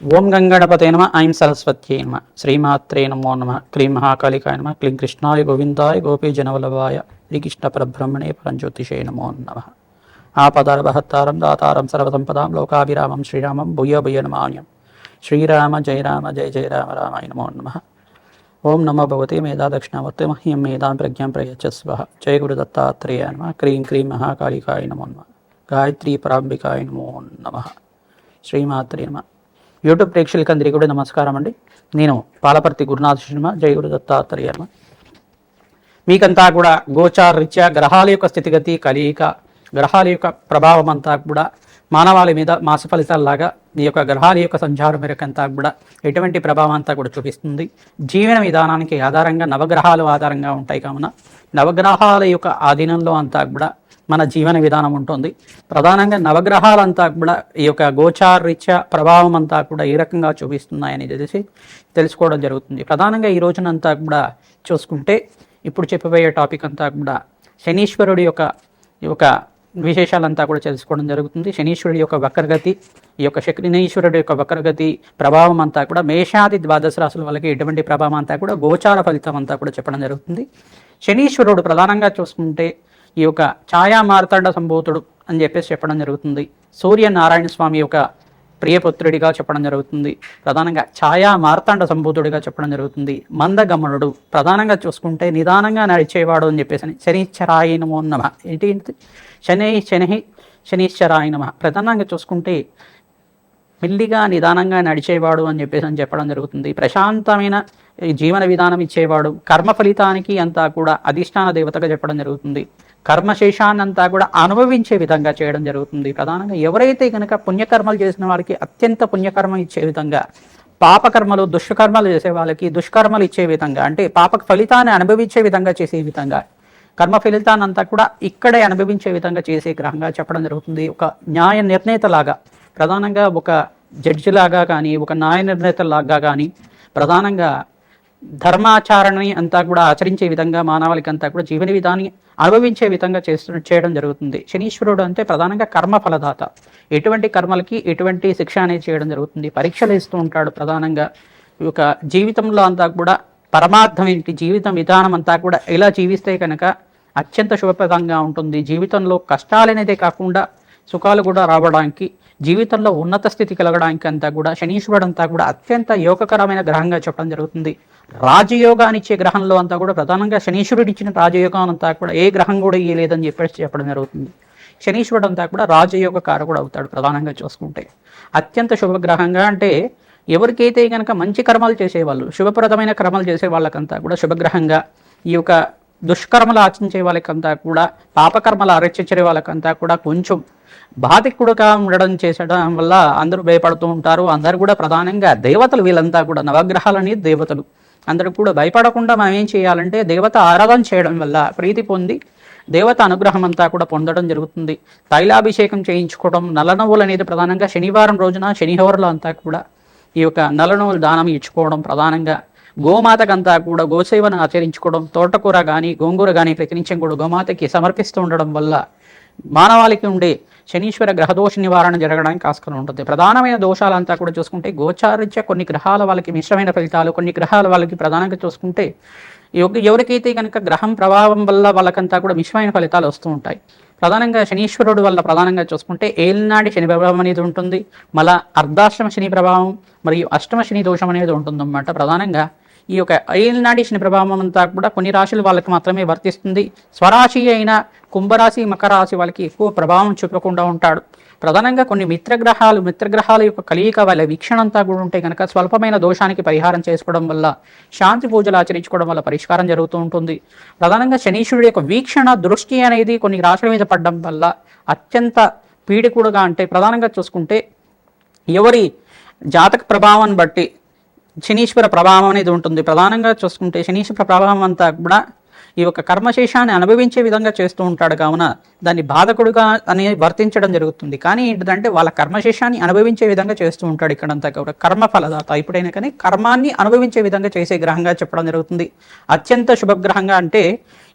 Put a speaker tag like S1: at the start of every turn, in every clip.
S1: ఓం గంగణపతే నమ ఐం సరస్వత్యై నమ శ్రీమాత్రే నమో నమ క్లీం మహాకాళికాయ నమ క్లీం కృష్ణాయ గోవిందాయ గోపీ జనవల్లభాయ శ్రీకృష్ణ పరబ్రహ్మణే పరంజ్యోతిషే నమో నమ. ఆపదారభహత్తారం దాతారం సర్వసంపదాం లోకాభిరామం శ్రీరామం భూయ భూయ నమాన్యం శ్రీరామ జయ రామ జయ జయ రామ రామాయ నమో నమ. ఓం నమో భగవతే మేధా దక్షిణావర్తే మహ్యం మేధాం ప్రజ్ఞాం ప్రయచ్చస్వ జయ గురు దత్తాత్రేయ నమ క్రీం క్రీం మహాకాళికాయ నమో నమ. గాయత్రీ పరాంబికాయ నమో నమ. శ్రీమాత్రే నమ. యూట్యూబ్ ప్రేక్షకులందరికీ కూడా నమస్కారం అండి. నేను పాలపర్తి గురునాథ శర్మ జయ గురు దత్తాత్రేయ మీకంతా కూడా గోచార రీత్యా గ్రహాల యొక్క స్థితిగతి కలియిక గ్రహాల యొక్క ప్రభావం అంతా కూడా మానవాళి మీద మాస ఫలితాల్లాగా ఈ యొక్క గ్రహాల యొక్క సంచారం మేరకంతా కూడా ఎటువంటి ప్రభావం అంతా కూడా చూపిస్తుంది. జీవన విధానానికి ఆధారంగా నవగ్రహాలు ఆధారంగా ఉంటాయి కావున నవగ్రహాల యొక్క ఆధీనంలో అంతా కూడా మన జీవన విధానం ఉంటుంది. ప్రధానంగా నవగ్రహాలంతా కూడా ఈ యొక్క గోచారీత్య ప్రభావం అంతా కూడా ఏ రకంగా చూపిస్తున్నాయని తెలిసి తెలుసుకోవడం జరుగుతుంది. ప్రధానంగా ఈ రోజునంతా కూడా చూసుకుంటే ఇప్పుడు చెప్పబోయే టాపిక్ అంతా కూడా శనీశ్వరుడి యొక్క ఈ యొక్క విశేషాలంతా కూడా తెలుసుకోవడం జరుగుతుంది. శనీశ్వరుడి యొక్క వక్రగతి ఈ యొక్క శనీశ్వరుడి యొక్క వక్రగతి ప్రభావం అంతా కూడా మేషాది ద్వాదశ రాశుల వాళ్ళకి ఎటువంటి ప్రభావం అంతా కూడా గోచార ఫలితం అంతా కూడా చెప్పడం జరుగుతుంది. శనీశ్వరుడు ప్రధానంగా చూసుకుంటే ఈ యొక్క ఛాయా మార్తాండ సంభూతుడు అని చెప్పేసి చెప్పడం జరుగుతుంది. సూర్యనారాయణ స్వామి యొక్క ప్రియపుత్రుడిగా చెప్పడం జరుగుతుంది. ప్రధానంగా ఛాయా మార్తాండ సంభూతుడిగా చెప్పడం జరుగుతుంది. మందగమనుడు ప్రధానంగా చూసుకుంటే నిదానంగా నడిచేవాడు అని చెప్పేసి శనిశ్చరాయనమో నమ ఏంటి శని శని శనిశ్చరాయ నమ. ప్రధానంగా చూసుకుంటే మెల్లిగా నిదానంగా నడిచేవాడు అని చెప్పేసి అని చెప్పడం జరుగుతుంది. ప్రశాంతమైన జీవన విధానం ఇచ్చేవాడు. కర్మ ఫలితానికి అంతా కూడా అధిష్టాన దేవతగా చెప్పడం జరుగుతుంది. కర్మశేషాన్నంతా కూడా అనుభవించే విధంగా చేయడం జరుగుతుంది. ప్రధానంగా ఎవరైతే కనుక పుణ్యకర్మలు చేసిన వారికి అత్యంత పుణ్యకర్మ ఇచ్చే విధంగా పాపకర్మలు దుష్కర్మలు చేసే వాళ్ళకి దుష్కర్మలు ఇచ్చే విధంగా అంటే పాప ఫలితాన్ని అనుభవించే విధంగా చేసే విధంగా కర్మ ఫలితాన్ని అంతా కూడా ఇక్కడే అనుభవించే విధంగా చేసే గ్రహంగా చెప్పడం జరుగుతుంది. ఒక న్యాయ నిర్ణేతలాగా ప్రధానంగా ఒక జడ్జి లాగా కానీ ఒక న్యాయ నిర్ణేతలాగా కానీ ప్రధానంగా ధర్మాచరణని అంతా కూడా ఆచరించే విధంగా మానవాళికి అంతా కూడా జీవన విధాన్ని అనుభవించే విధంగా చేస్తు చేయడం జరుగుతుంది. శనీశ్వరుడు అంటే ప్రధానంగా కర్మ ఫలదాత. ఎటువంటి కర్మలకి ఎటువంటి శిక్ష అనేది చేయడం జరుగుతుంది. పరీక్షలు ఇస్తూ ఉంటాడు ప్రధానంగా. ఈ యొక్క జీవితంలో అంతా కూడా పరమార్థం ఏంటి? జీవితం విధానం అంతా కూడా ఇలా జీవిస్తే కనుక అత్యంత శుభప్రదంగా ఉంటుంది. జీవితంలో కష్టాలనేదే కాకుండా సుఖాలు కూడా రావడానికి జీవితంలో ఉన్నత స్థితి కలగడానికి అంతా కూడా శనీశ్వరుడు అంతా కూడా అత్యంత యోగకరమైన గ్రహంగా చెప్పడం జరుగుతుంది. రాజయోగాన్ని ఇచ్చే గ్రహంలో అంతా కూడా ప్రధానంగా శనీశ్వరుడు ఇచ్చిన రాజయోగం అంతా కూడా ఏ గ్రహం కూడా ఇయ్యలేదని చెప్పేసి చెప్పడం జరుగుతుంది. శనీశ్వరుడు అంతా కూడా రాజయోగ కారకుడు అవుతాడు ప్రధానంగా చూసుకుంటే. అత్యంత శుభగ్రహంగా అంటే ఎవరికైతే కనుక మంచి కర్మలు చేసేవాళ్ళు శుభప్రదమైన కర్మలు చేసే వాళ్ళకంతా కూడా శుభగ్రహంగా ఈ యొక్క దుష్కర్మలు ఆచరించే వాళ్ళకంతా కూడా పాపకర్మలు ఆరచించే వాళ్ళకంతా కూడా కొంచెం బాధికుడుగా ఉండడం చేసడం వల్ల అందరూ భయపడుతూ ఉంటారు. అందరూ కూడా ప్రధానంగా దేవతలు వీళ్ళంతా కూడా నవగ్రహాలని దేవతలు. అందరూ కూడా భయపడకుండా మనం ఏం చేయాలంటే దేవత ఆరాధన చేయడం వల్ల ప్రీతి పొంది దేవత అనుగ్రహం అంతా కూడా పొందడం జరుగుతుంది. తైలాభిషేకం చేయించుకోవడం నలనవ్వులు అనేది ప్రధానంగా శనివారం రోజున శనిహోరలో అంతా కూడా ఈ యొక్క నల్లనవ్వులు దానం ఇచ్చుకోవడం ప్రధానంగా. గోమాతకంతా కూడా గోసేవను ఆచరించుకోవడం తోటకూర కానీ గోంగూర కానీ ప్రతినిత్యం కూడా గోమాతకి సమర్పిస్తూ ఉండడం వల్ల మానవాళికి ఉండే శనీశ్వర గ్రహదోష నివారణ జరగడానికి ఆస్కారం ఉంటుంది. ప్రధానమైన దోషాలంతా కూడా చూసుకుంటే గోచారిత్య కొన్ని గ్రహాల వాళ్ళకి మిశ్రమైన ఫలితాలు కొన్ని గ్రహాల వాళ్ళకి ప్రధానంగా చూసుకుంటే ఎవరికైతే కనుక గ్రహం ప్రభావం వల్ల వాళ్ళకంతా కూడా మిశ్రమైన ఫలితాలు వస్తూ ఉంటాయి. ప్రధానంగా శనీశ్వరుడు వల్ల ప్రధానంగా చూసుకుంటే ఏలినాడి శని ప్రభావం అనేది ఉంటుంది. మళ్ళా అర్ధాశ్రమ శని ప్రభావం మరియు అష్టమ శని దోషం అనేది ఉంటుందన్నమాట. ప్రధానంగా ఈ యొక్క ఏలినాటి శని ప్రభావం అంతా కూడా కొన్ని రాశుల వాళ్ళకి మాత్రమే వర్తిస్తుంది. స్వరాశి అయిన కుంభరాశి మకర రాశి వాళ్ళకి ఎక్కువ ప్రభావం చూపకుండా ఉంటాడు. ప్రధానంగా కొన్ని మిత్రగ్రహాలు మిత్రగ్రహాల యొక్క కలియిక వాళ్ళ వీక్షణ అంతా కూడా ఉంటే కనుక స్వల్పమైన దోషానికి పరిహారం చేసుకోవడం వల్ల శాంతి పూజలు ఆచరించుకోవడం వల్ల పరిష్కారం జరుగుతూ ఉంటుంది. ప్రధానంగా శనీశ్వరుడి యొక్క వీక్షణ దృష్టి అనేది కొన్ని రాశుల మీద పడడం వల్ల అత్యంత పీడికుడుగా అంటే ప్రధానంగా చూసుకుంటే ఎవరి జాతక ప్రభావాన్ని బట్టి శనీశ్వర ప్రభావం అనేది ఉంటుంది. ప్రధానంగా చూసుకుంటే శనీశ్వర ప్రభావం అంతా కూడా ఈ యొక్క కర్మశేషాన్ని అనుభవించే విధంగా చేస్తూ ఉంటాడు. కావున దాన్ని బాధకుడుగా అని వర్తించడం జరుగుతుంది. కానీ ఏంటంటే వాళ్ళ కర్మశేషాన్ని అనుభవించే విధంగా చేస్తూ ఉంటాడు ఇక్కడంతా కూడా. కర్మ ఫలదాత. ఇప్పుడైనా కానీ కర్మాన్ని అనుభవించే విధంగా చేసే గ్రహంగా చెప్పడం జరుగుతుంది. అత్యంత శుభగ్రహంగా అంటే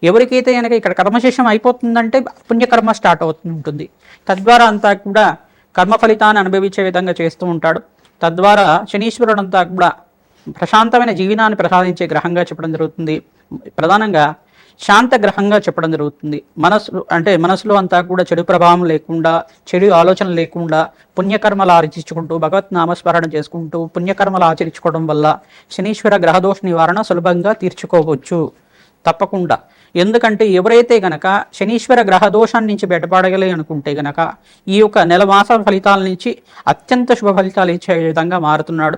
S1: ఎవరికైతే కనుక ఇక్కడ కర్మశేషం అయిపోతుందంటే పుణ్యకర్మ స్టార్ట్ అవుతుంటుంది. తద్వారా అంతా కూడా కర్మ ఫలితాన్ని అనుభవించే విధంగా చేస్తూ ఉంటాడు. తద్వారా శనీశ్వరుడు అంతా కూడా ప్రశాంతమైన జీవనాన్ని ప్రసాదించే గ్రహంగా చెప్పడం జరుగుతుంది. ప్రధానంగా శాంత గ్రహంగా చెప్పడం జరుగుతుంది. మనసు అంటే మనసులో అంతా కూడా చెడు ప్రభావం లేకుండా చెడు ఆలోచన లేకుండా పుణ్యకర్మలు ఆచరించుకుంటూ భగవత్ నామస్మరణ చేసుకుంటూ పుణ్యకర్మలు ఆచరించుకోవడం వల్ల శనీశ్వర గ్రహదోష నివారణ సులభంగా తీర్చుకోవచ్చు. తప్పకుండా. ఎందుకంటే ఎవరైతే గనక శనీశ్వర గ్రహ దోషాన్ని నుంచి బయటపడగలి అనుకుంటే గనక ఈ యొక్క నెల మాస ఫలితాల నుంచి అత్యంత శుభ ఫలితాలు ఇచ్చే విధంగా మారుతున్నాడు.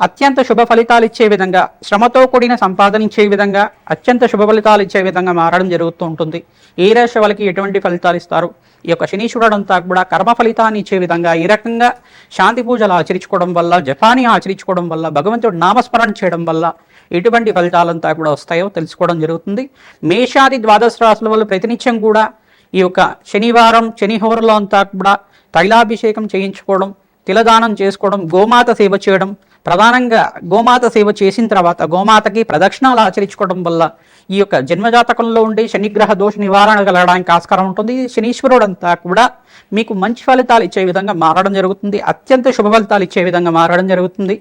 S1: అత్యంత శుభ ఫలితాలు ఇచ్చే విధంగా శ్రమతో కూడిన సంపాదన ఇచ్చే విధంగా అత్యంత శుభ ఫలితాలు ఇచ్చే విధంగా మారడం జరుగుతూ ఉంటుంది. ఏ రాశి వాళ్ళకి ఎటువంటి ఫలితాలు ఇస్తారు? ఈ యొక్క శనీశ్వరుడు అంతా కూడా కర్మ ఫలితాన్ని ఇచ్చే విధంగా ఈ రకంగా శాంతి పూజలు ఆచరించుకోవడం వల్ల జపాని ఆచరించుకోవడం వల్ల భగవంతుడు నామస్మరణ చేయడం వల్ల ఎటువంటి ఫలితాలంతా కూడా వస్తాయో తెలుసుకోవడం జరుగుతుంది. మేషాది ద్వాదశ రాశుల వల్ల ప్రతినిత్యం కూడా ఈ యొక్క శనివారం శనిహోరలో అంతా కూడా తైలాభిషేకం చేయించుకోవడం తిలదానం చేసుకోవడం గోమాత సేవ చేయడం ప్రధానంగా గోమాత సేవ చేసిన తర్వాత గోమాతకి ప్రదక్షిణాలు ఆచరించుకోవడం వల్ల ఈ యొక్క జన్మజాతకంలో ఉండే శనిగ్రహ దోష నివారణ కలగడానికి ఆస్కారం ఉంటుంది. శనీశ్వరుడు అంతా కూడా మీకు మంచి ఫలితాలు ఇచ్చే విధంగా మారడం జరుగుతుంది. అత్యంత శుభ ఫలితాలు ఇచ్చే విధంగా మారడం జరుగుతుంది.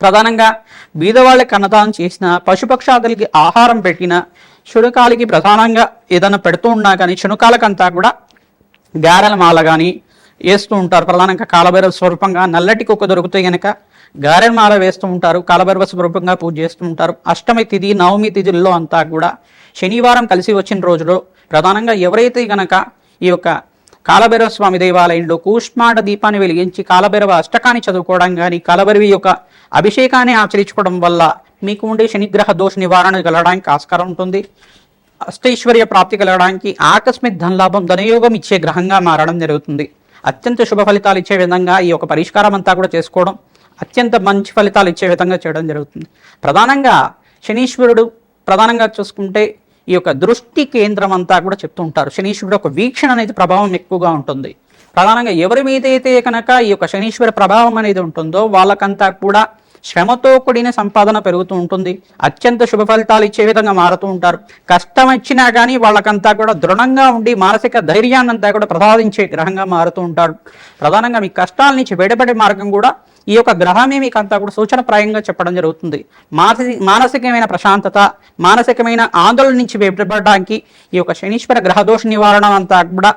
S1: ప్రధానంగా బీదవాళ్ళకి అన్నదానం చేసిన పశుపక్షాదులకి ఆహారం పెట్టిన శునకాలకి ప్రధానంగా ఏదైనా పెడుతూ ఉన్నా కానీ శునకాలకంతా కూడా గారెల మాల కానీ వేస్తూ ఉంటారు. ప్రధానంగా కాలభైరవ స్వరూపంగా నల్లటి కుక్క దొరికితే కనుక గారెన్ మాల వేస్తూ ఉంటారు కాలభైరవ స్వరూపంగా పూజ చేస్తూ ఉంటారు అష్టమి తిథి నవమి తిథుల్లో అంతా కూడా శనివారం కలిసి వచ్చిన రోజులో ప్రధానంగా ఎవరైతే గనక ఈ యొక్క కాలభైరవ స్వామి దేవాలయంలో కూష్మాండ దీపాన్ని వెలిగించి కాలభైరవ అష్టకాన్ని చదువుకోవడం కానీ కాలభైరవి యొక్క అభిషేకాన్ని ఆచరించుకోవడం వల్ల మీకు ఉండే శనిగ్రహ దోష నివారణ కలగడానికి ఆస్కారం ఉంటుంది. అష్టైశ్వర్య ప్రాప్తి కలగడానికి ఆకస్మిక్ ధనలాభం ధనయోగం ఇచ్చే గ్రహంగా మారడం జరుగుతుంది. అత్యంత శుభ ఫలితాలు ఇచ్చే విధంగా ఈ యొక్క పరిష్కారం అంతా కూడా చేసుకోవడం అత్యంత మంచి ఫలితాలు ఇచ్చే విధంగా చేయడం జరుగుతుంది. ప్రధానంగా శనీశ్వరుడు ప్రధానంగా చూసుకుంటే ఈ యొక్క దృష్టి కేంద్రం అంతా కూడా చెప్తూ ఉంటారు. శనీశ్వరుడు ఒక వీక్షణ అనేది ప్రభావం ఎక్కువగా ఉంటుంది. ప్రధానంగా ఎవరి మీద అయితే కనుక ఈ యొక్క శనీశ్వర ప్రభావం అనేది ఉంటుందో వాళ్ళకంతా కూడా శ్రమతో కూడిన సంపాదన పెరుగుతూ ఉంటుంది. అత్యంత శుభ ఫలితాలు ఇచ్చే విధంగా మారుతూ ఉంటారు. కష్టం వచ్చినా కానీ వాళ్ళకంతా కూడా దృఢంగా ఉండి మానసిక ధైర్యాన్నంతా కూడా ప్రసాదించే గ్రహంగా మారుతూ ఉంటారు. ప్రధానంగా మీ కష్టాల నుంచి బయటపడే మార్గం కూడా ఈ యొక్క గ్రహమే మీకు అంతా కూడా సూచనప్రాయంగా చెప్పడం జరుగుతుంది. మానసి మానసికమైన ప్రశాంతత మానసికమైన ఆందోళన నుంచి బయటపడడానికి ఈ యొక్క శనీశ్వర గ్రహదోష నివారణ అంతా కూడా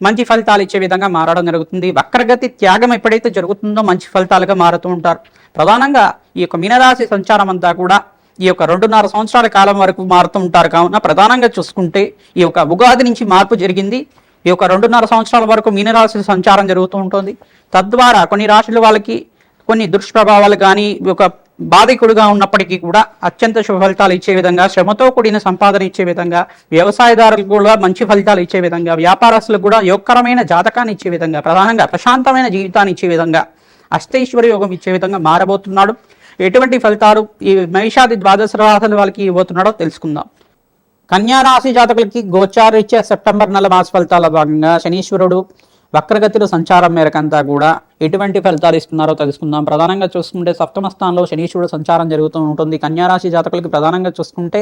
S1: మంచి ఫలితాలు ఇచ్చే విధంగా మారడం జరుగుతుంది. వక్రగతి త్యాగం ఎప్పుడైతే జరుగుతుందో మంచి ఫలితాలుగా మారుతూ ఉంటారు. ప్రధానంగా ఈ యొక్క మీనరాశి సంచారం అంతా కూడా ఈ యొక్క రెండున్నర సంవత్సరాల కాలం వరకు మారుతూ ఉంటారు. కావున ప్రధానంగా చూసుకుంటే ఈ యొక్క ఉగాది నుంచి మార్పు జరిగింది. ఈ యొక్క రెండున్నర సంవత్సరాల వరకు మీనరాశి సంచారం జరుగుతూ ఉంటుంది. తద్వారా కొన్ని రాశుల వాళ్ళకి కొన్ని దుష్ప్రభావాలు కానీ ఒక బాధికుడుగా ఉన్నప్పటికీ కూడా అత్యంత శుభ ఫలితాలు ఇచ్చే విధంగా శ్రమతో కూడిన సంపాదన ఇచ్చే విధంగా వ్యవసాయదారులకు కూడా మంచి ఫలితాలు ఇచ్చే విధంగా వ్యాపారస్తులకు కూడా యోగకరమైన జాతకాన్ని ఇచ్చే విధంగా ప్రధానంగా ప్రశాంతమైన జీవితాన్ని ఇచ్చే విధంగా అష్టైశ్వర్య యోగం ఇచ్చే విధంగా మారబోతున్నాడు. ఎటువంటి ఫలితాలు ఈ మహిషాది ద్వాదశ రాశుల వాళ్ళకి ఇవ్వబోతున్నాడో తెలుసుకుందాం. కన్యా రాశి జాతకులకి గోచారీత్యా సెప్టెంబర్ నెల మాస ఫలితాల భాగంగా శనీశ్వరుడు వక్రగతిలో సంచారం మేరకంతా కూడా ఎటువంటి ఫలితాలు ఇస్తున్నారో తెలుసుకుందాం. ప్రధానంగా చూసుకుంటే సప్తమ స్థానంలో శనీశ్వరుడు సంచారం జరుగుతూ ఉంటుంది. కన్యారాశి జాతకులకి ప్రధానంగా చూసుకుంటే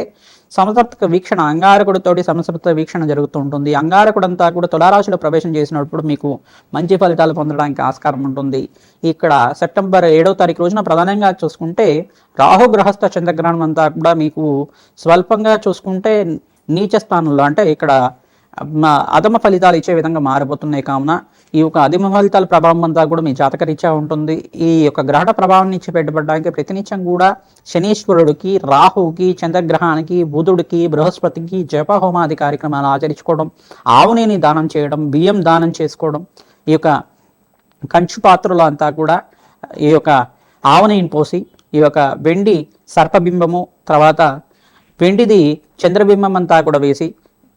S1: సమసప్తక వీక్షణ అంగారకుడితోటి సమసప్త వీక్షణ జరుగుతూ ఉంటుంది. అంగారకుడంతా కూడా తులారాశిలో ప్రవేశం చేసినప్పుడు మీకు మంచి ఫలితాలు పొందడానికి ఆస్కారం ఉంటుంది. ఇక్కడ సెప్టెంబర్ ఏడవ తారీఖు రోజున ప్రధానంగా చూసుకుంటే రాహు గ్రహస్థ చంద్రగ్రహణం అంతా కూడా మీకు స్వల్పంగా చూసుకుంటే నీచ స్థానంలో అంటే ఇక్కడ అధమ ఫలితాలు ఇచ్చే విధంగా మారిపోతున్నాయి కావున ఈ యొక్క అధిమ ఫలితాల ప్రభావం అంతా కూడా మీ జాతకరీత్యా ఉంటుంది. ఈ యొక్క గ్రహణ ప్రభావం నుంచి పెట్టబడడానికి ప్రతినిత్యం కూడా శనీశ్వరుడికి రాహుకి చంద్రగ్రహానికి బుధుడికి బృహస్పతికి జపహోమాది కార్యక్రమాలు ఆచరించుకోవడం ఆవునేని దానం చేయడం బియ్యం దానం చేసుకోవడం ఈ యొక్క కంచు పాత్రలు అంతా కూడా ఈ యొక్క ఆవనీని పోసి ఈ యొక్క వెండి సర్పబింబము తర్వాత వెండిది చంద్రబింబం అంతా కూడా వేసి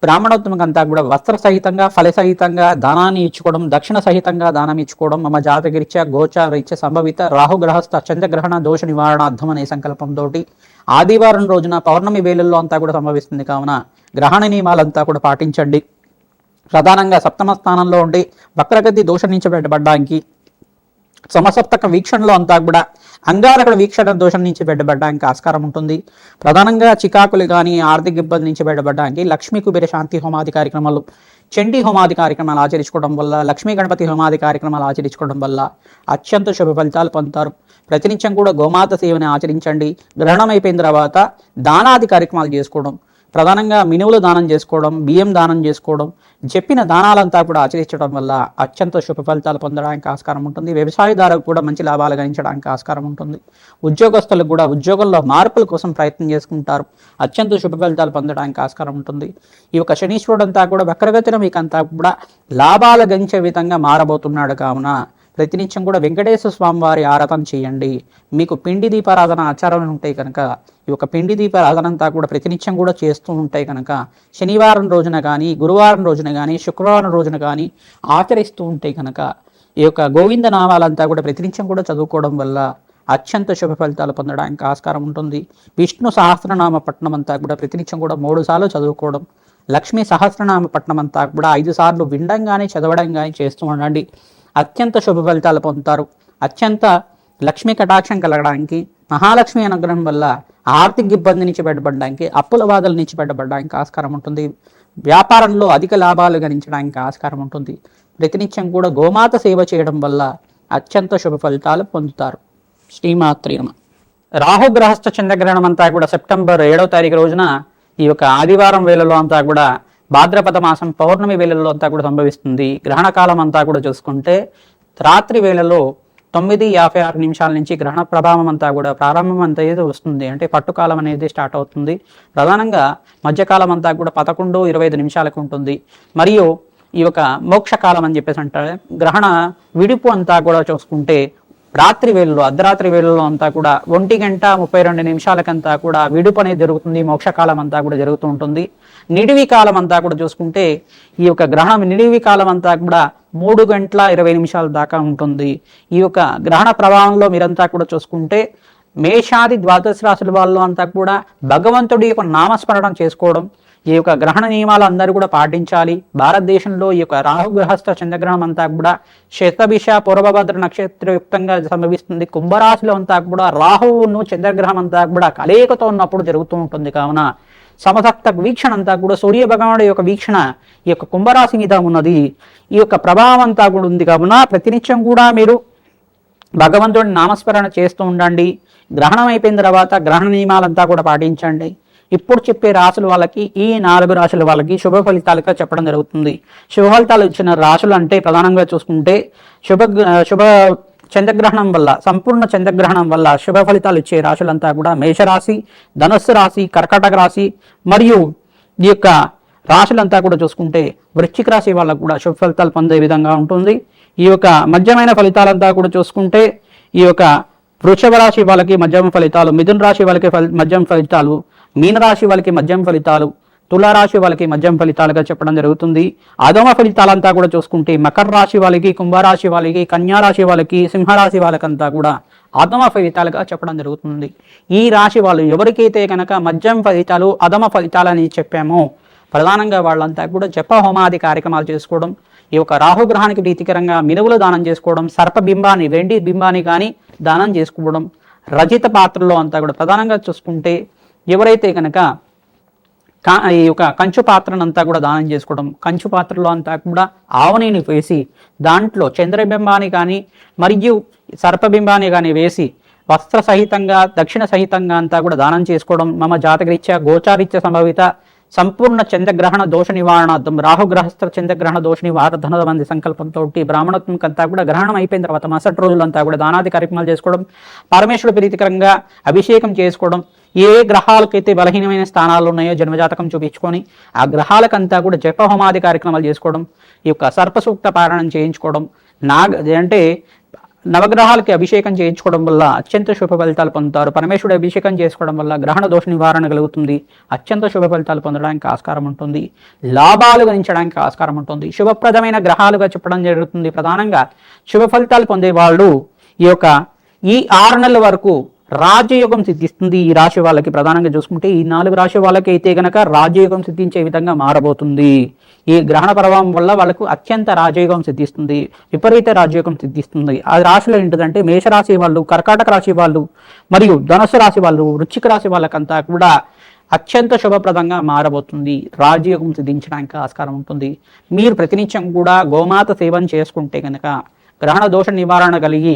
S1: బ్రాహ్మణోత్తమకంతా కూడా వస్త్ర సహితంగా ఫల సహితంగా దానాన్ని ఇచ్చుకోవడం దక్షిణ సహితంగా దానం ఇచ్చుకోవడం మమ జాతకరీత్యా గోచారీత్య సంభవిత రాహుగ్రహస్థ చంద్రగ్రహణ దోష నివారణార్థం అనే సంకల్పంతో ఆదివారం రోజున పౌర్ణమి వేళల్లో అంతా కూడా సంభవిస్తుంది. కావున గ్రహణ నియమాలంతా కూడా పాటించండి. ప్రధానంగా సప్తమ స్థానంలో ఉండి వక్రగతి దోష నుంచి బయటపడడానికి సమసప్తక వీక్షణలో అంతా కూడా అంగారకుడు వీక్షణ దోషం నుంచి బయటపడడానికి ఆస్కారం ఉంటుంది. ప్రధానంగా చికాకులు కానీ ఆర్థిక ఇబ్బంది నుంచి బయటపడడానికి లక్ష్మీ కుబేర శాంతి హోమాది కార్యక్రమాలు చండీ హోమాది కార్యక్రమాలు ఆచరించుకోవడం వల్ల లక్ష్మీ గణపతి హోమాది కార్యక్రమాలు ఆచరించుకోవడం వల్ల అత్యంత శుభ ఫలితాలు పొందుతారు. ప్రతినిత్యం కూడా గోమాత సేవని ఆచరించండి. గ్రహణం అయిపోయిన తర్వాత దానాది కార్యక్రమాలు చేసుకోవడం ప్రధానంగా మినువులు దానం చేసుకోవడం బియ్యం దానం చేసుకోవడం చెప్పిన దానాలంతా కూడా ఆచరించడం వల్ల అత్యంత శుభ ఫలితాలు పొందడానికి ఆస్కారం ఉంటుంది. వ్యవసాయదారులకు కూడా మంచి లాభాలు గణించడానికి ఆస్కారం ఉంటుంది. ఉద్యోగస్తులకు కూడా ఉద్యోగంలో మార్పుల కోసం ప్రయత్నం చేసుకుంటారు. అత్యంత శుభ ఫలితాలు పొందడానికి ఆస్కారం ఉంటుంది. ఈ యొక్క శనీశ్వరుడు అంతా కూడా వక్రగతిన మీకంతా కూడా లాభాలు గణించే విధంగా మారబోతున్నాడు కావున ప్రతినిత్యం కూడా వెంకటేశ్వర స్వామి వారి ఆరాధన చేయండి. మీకు పిండి దీపారాధన ఆచారాలు ఉంటాయి కనుక ఈ యొక్క పిండి దీపారాధన అంతా కూడా ప్రతినిత్యం కూడా చేస్తూ ఉంటాయి కనుక శనివారం రోజున కానీ గురువారం రోజున కానీ శుక్రవారం రోజున కానీ ఆచరిస్తూ ఉంటాయి కనుక ఈ యొక్క గోవింద నామాలంతా కూడా ప్రతినిత్యం కూడా చదువుకోవడం వల్ల అత్యంత శుభ ఫలితాలు పొందడానికి ఆస్కారం ఉంటుంది. విష్ణు సహస్రనామ పట్టణం అంతా కూడా ప్రతినిత్యం కూడా మూడు సార్లు చదువుకోవడం లక్ష్మీ సహస్రనామ పట్టణం అంతా కూడా ఐదు సార్లు వినడం కానీ చదవడం కానీ చేస్తూ ఉండండి. అత్యంత శుభ ఫలితాలు పొందుతారు. అత్యంత లక్ష్మీ కటాక్షం కలగడానికి మహాలక్ష్మి అనుగ్రహం వల్ల ఆర్థిక ఇబ్బంది నుంచి బయటపడడానికి అప్పుల బాధల నుంచి బయటపడడానికి ఆస్కారం ఉంటుంది. వ్యాపారంలో అధిక లాభాలు గణించడానికి ఆస్కారం ఉంటుంది. ప్రతినిత్యం కూడా గోమాత సేవ చేయడం వల్ల అత్యంత శుభ ఫలితాలు పొందుతారు. శ్రీమాత్రి రాహుగ్రహస్థ చంద్రగ్రహణం అంతా కూడా సెప్టెంబర్ ఏడవ తారీఖు రోజున ఈ యొక్క ఆదివారం వేళలో అంతా కూడా భాద్రపద మాసం పౌర్ణమి వేళల్లో అంతా కూడా సంభవిస్తుంది. గ్రహణ కాలం అంతా కూడా చూసుకుంటే రాత్రి వేళలో తొమ్మిది యాభై ఆరు నిమిషాల నుంచి గ్రహణ ప్రభావం అంతా కూడా ప్రారంభం అంతా ఏదో వస్తుంది. అంటే పట్టుకాలం అనేది స్టార్ట్ అవుతుంది. ప్రధానంగా మధ్యకాలం అంతా కూడా పదకొండు ఇరవై ఐదు నిమిషాలకు ఉంటుంది. మరియు ఈ యొక్క మోక్షకాలం అని చెప్పేసి అంటారు. గ్రహణ విడుపు అంతా కూడా చూసుకుంటే రాత్రి వేళలో అర్ధరాత్రి వేళలో అంతా కూడా ఒంటి గంట ముప్పై రెండు నిమిషాలకంతా కూడా విడుపు అనేది జరుగుతుంది. మోక్షకాలం అంతా కూడా జరుగుతూ ఉంటుంది. నిడివి కాలం అంతా కూడా చూసుకుంటే ఈ యొక్క గ్రహణం నిడివి కాలం అంతా కూడా మూడు గంటల ఇరవై నిమిషాల దాకా ఉంటుంది. ఈ యొక్క గ్రహణ ప్రభావంలో మీరంతా కూడా చూసుకుంటే మేషాది ద్వాదశ రాశుల వాళ్ళు అంతా కూడా భగవంతుడి యొక్క నామస్మరణం చేసుకోవడం ఈ యొక్క గ్రహణ నియమాలు అందరూ కూడా పాటించాలి. భారతదేశంలో ఈ యొక్క రాహుగ్రహస్థ చంద్రగ్రహణం అంతా కూడా శతభిష పూర్వభద్ర నక్షత్రయుక్తంగా సంభవిస్తుంది. కుంభరాశిలో అంతా కూడా రాహువును చంద్రగ్రహం అంతా కూడా కలయికతో ఉన్నప్పుడు జరుగుతూ ఉంటుంది. కావున సమసప్త వీక్షణ అంతా కూడా సూర్య భగవానుడి యొక్క వీక్షణ ఈ యొక్క కుంభరాశి మీద ఉన్నది. ఈ యొక్క ప్రభావం అంతా కూడా ఉంది. కావున ప్రతినిత్యం కూడా మీరు భగవంతుడిని నామస్మరణ చేస్తూ ఉండండి. గ్రహణం అయిపోయిన తర్వాత గ్రహణ నియమాలంతా కూడా పాటించండి. ఇప్పుడు చెప్పే రాసుల వాళ్ళకి ఈ నాలుగు రాశుల వాళ్ళకి శుభ ఫలితాలుగా చెప్పడం జరుగుతుంది. శుభ ఫలితాలు ఇచ్చిన రాశులు అంటే ప్రధానంగా చూసుకుంటే శుభ శుభ చంద్రగ్రహణం వల్ల సంపూర్ణ చంద్రగ్రహణం వల్ల శుభ ఫలితాలు ఇచ్చే రాశులంతా కూడా మేషరాశి ధనస్సు రాశి కర్కాటక రాశి మరియు ఈ యొక్క రాశులంతా కూడా చూసుకుంటే వృశ్చిక రాశి వాళ్ళకు కూడా శుభ ఫలితాలు పొందే విధంగా ఉంటుంది. ఈ యొక్క మధ్యమైన ఫలితాలంతా కూడా చూసుకుంటే ఈ యొక్క వృషభ రాశి వాళ్ళకి మధ్యమ ఫలితాలు మిథున రాశి వాళ్ళకి ఫలి మధ్యమ ఫలితాలు మీనరాశి వాళ్ళకి మధ్యమ ఫలితాలు తులారాశి వాళ్ళకి మద్యం ఫలితాలుగా చెప్పడం జరుగుతుంది. అధమ ఫలితాలంతా కూడా చూసుకుంటే మకర రాశి వాళ్ళకి కుంభరాశి వాళ్ళకి కన్యా రాశి వాళ్ళకి సింహరాశి వాళ్ళకంతా కూడా అధమ ఫలితాలుగా చెప్పడం జరుగుతుంది. ఈ రాశి వాళ్ళు ఎవరికైతే కనుక మద్యం ఫలితాలు అధమ ఫలితాలని చెప్పామో ప్రధానంగా వాళ్ళంతా కూడా జప హోమాది కార్యక్రమాలు చేసుకోవడం ఈ యొక్క రాహుగ్రహానికి ప్రీతికరంగా మినువులు దానం చేసుకోవడం సర్ప బింబాన్ని వెండి బింబాన్ని కానీ దానం చేసుకోవడం రజిత పాత్రలో అంతా కూడా ప్రధానంగా చూసుకుంటే ఎవరైతే కనుక కా ఈ యొక్క కంచు పాత్రనంతా కూడా దానం చేసుకోవడం కంచు పాత్రలో అంతా కూడా ఆవనీని వేసి దాంట్లో చంద్రబింబాన్ని కానీ మరియు సర్పబింబాన్ని కానీ వేసి వస్త్ర సహితంగా దక్షిణ సహితంగా అంతా కూడా దానం చేసుకోవడం మమ జాతకరీత్యా గోచారీత్య సంభవిత సంపూర్ణ చంద్రగ్రహణ దోష నివారణార్థం రాహుగ్రహస్థ చంద్రగ్రహణ దోష నివారణ మంది సంకల్పంతో బ్రాహ్మణత్వంకంతా కూడా గ్రహణం అయిపోయిన తర్వాత మరుసటి రోజులంతా కూడా దానాది కార్యక్రమాలు చేసుకోవడం పరమేశ్వరుడు ప్రీతికరంగా అభిషేకం చేసుకోవడం ఏ గ్రహాలకైతే బలహీనమైన స్థానాలు ఉన్నాయో జన్మజాతకం చూపించుకొని ఆ గ్రహాలకంతా కూడా జపహోమాది కార్యక్రమాలు చేసుకోవడం ఈ యొక్క సర్పసూక్త పారాయణం చేయించుకోవడం నాగ అంటే నవగ్రహాలకి అభిషేకం చేయించుకోవడం వల్ల అత్యంత శుభ ఫలితాలు పొందుతారు. పరమేశ్వరుడు అభిషేకం చేసుకోవడం వల్ల గ్రహణ దోష నివారణ కలుగుతుంది. అత్యంత శుభ ఫలితాలు పొందడానికి ఆస్కారం ఉంటుంది. లాభాలు గణించడానికి ఆస్కారం ఉంటుంది. శుభప్రదమైన గ్రహాలుగా చెప్పడం జరుగుతుంది. ప్రధానంగా శుభ ఫలితాలు పొందే వాళ్ళు ఈ యొక్క ఈ ఆరు నెలల వరకు రాజయోగం సిద్ధిస్తుంది ఈ రాశి వాళ్ళకి ప్రధానంగా చూసుకుంటే ఈ నాలుగు రాశి వాళ్ళకి అయితే గనక రాజయోగం సిద్ధించే విధంగా మారబోతుంది. ఈ గ్రహణ ప్రభావం వల్ల వాళ్ళకు అత్యంత రాజయోగం సిద్ధిస్తుంది విపరీత రాజయోగం సిద్ధిస్తుంది. ఆ రాశిలో ఏంటిదంటే మేషరాశి వాళ్ళు కర్కాటక రాశి వాళ్ళు మరియు ధనుసు రాశి వాళ్ళు వృచ్చిక రాశి వాళ్ళకంతా కూడా అత్యంత శుభప్రదంగా మారబోతుంది. రాజయోగం సిద్ధించడానికి ఆస్కారం ఉంటుంది. మీరు ప్రతినిత్యం కూడా గోమాత సేవను చేసుకుంటే కనుక గ్రహణ దోష నివారణ కలిగి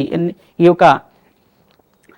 S1: ఈ యొక్క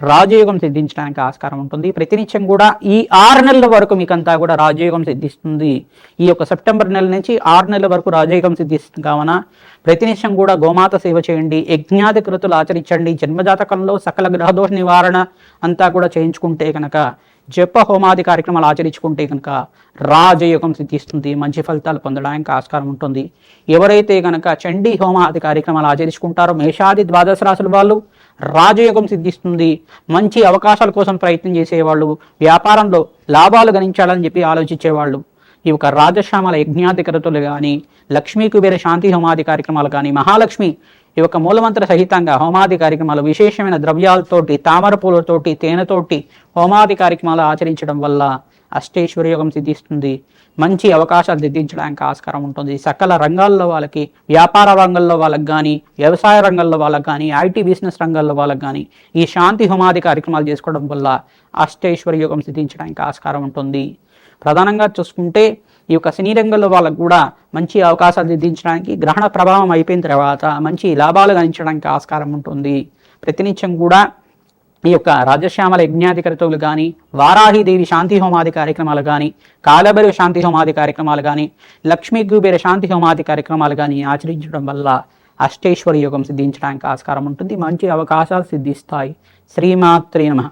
S1: రాజయోగం సిద్ధించడానికి ఆస్కారం ఉంటుంది. ప్రతినిత్యం కూడా ఈ ఆరు నెలల వరకు మీకంతా కూడా రాజయోగం సిద్ధిస్తుంది. ఈ యొక్క సెప్టెంబర్ నెల నుంచి ఆరు నెలల వరకు రాజయోగం సిద్ధిస్తుంది. కావున ప్రతినిత్యం కూడా గోమాత సేవ చేయండి. యజ్ఞాది కృతులు ఆచరించండి. జన్మజాతకంలో సకల గ్రహదోష నివారణ అంతా కూడా చేయించుకుంటే కనుక జప హోమాది కార్యక్రమాలు ఆచరించుకుంటే కనుక రాజయోగం సిద్ధిస్తుంది. మంచి ఫలితాలు పొందడానికి ఆస్కారం ఉంటుంది. ఎవరైతే కనుక చండీ హోమాది కార్యక్రమాలు ఆచరించుకుంటారో మేషాది ద్వాదశ రాశుల వాళ్ళు రాజయోగం సిద్ధిస్తుంది. మంచి అవకాశాల కోసం ప్రయత్నం చేసేవాళ్ళు వ్యాపారంలో లాభాలు గణించాలని చెప్పి ఆలోచించేవాళ్ళు. ఈ యొక్క రాజశ్యామల యజ్ఞాధికరతులు కానీ లక్ష్మీ కుబేర శాంతి హోమాది కార్యక్రమాలు కానీ మహాలక్ష్మి ఈ యొక్క మూలమంత్ర సహితంగా హోమాది కార్యక్రమాలు విశేషమైన ద్రవ్యాలతోటి తామర పూలతోటి తేనెతోటి హోమాది కార్యక్రమాలు ఆచరించడం వల్ల అష్టైశ్వర్యోగం సిద్ధిస్తుంది. మంచి అవకాశాలు సిద్ధించడానికి ఆస్కారం ఉంటుంది. సకల రంగాల్లో వాళ్ళకి వ్యాపార రంగంలో వాళ్ళకి కానీ వ్యవసాయ రంగంలో వాళ్ళకి కానీ ఐటీ బిజినెస్ రంగంలో వాళ్ళకి కానీ ఈ శాంతి హోమాది కార్యక్రమాలు చేసుకోవడం వల్ల అష్టైశ్వర్యోగం సిద్ధించడానికి ఆస్కారం ఉంటుంది. ప్రధానంగా చూసుకుంటే ఈ యొక్క సినీ రంగంలో వాళ్ళకు కూడా మంచి అవకాశాలు సిద్ధించడానికి గ్రహణ ప్రభావం అయిపోయిన తర్వాత మంచి లాభాలు గణించడానికి ఆస్కారం ఉంటుంది. ప్రతినిత్యం కూడా ఈ యొక్క రాజశ్యామల యజ్ఞాధికరతులు కానీ వారాహిదేవి శాంతి హోమాది కార్యక్రమాలు కానీ కాలభైరవ శాంతి హోమాది కార్యక్రమాలు కానీ లక్ష్మీ గుబేర శాంతి హోమాది కార్యక్రమాలు కానీ ఆచరించడం వల్ల అష్టేశ్వరి యోగం సిద్ధించడానికి ఆస్కారం ఉంటుంది. మంచి అవకాశాలు సిద్ధిస్తాయి. శ్రీమాత్రే నమః.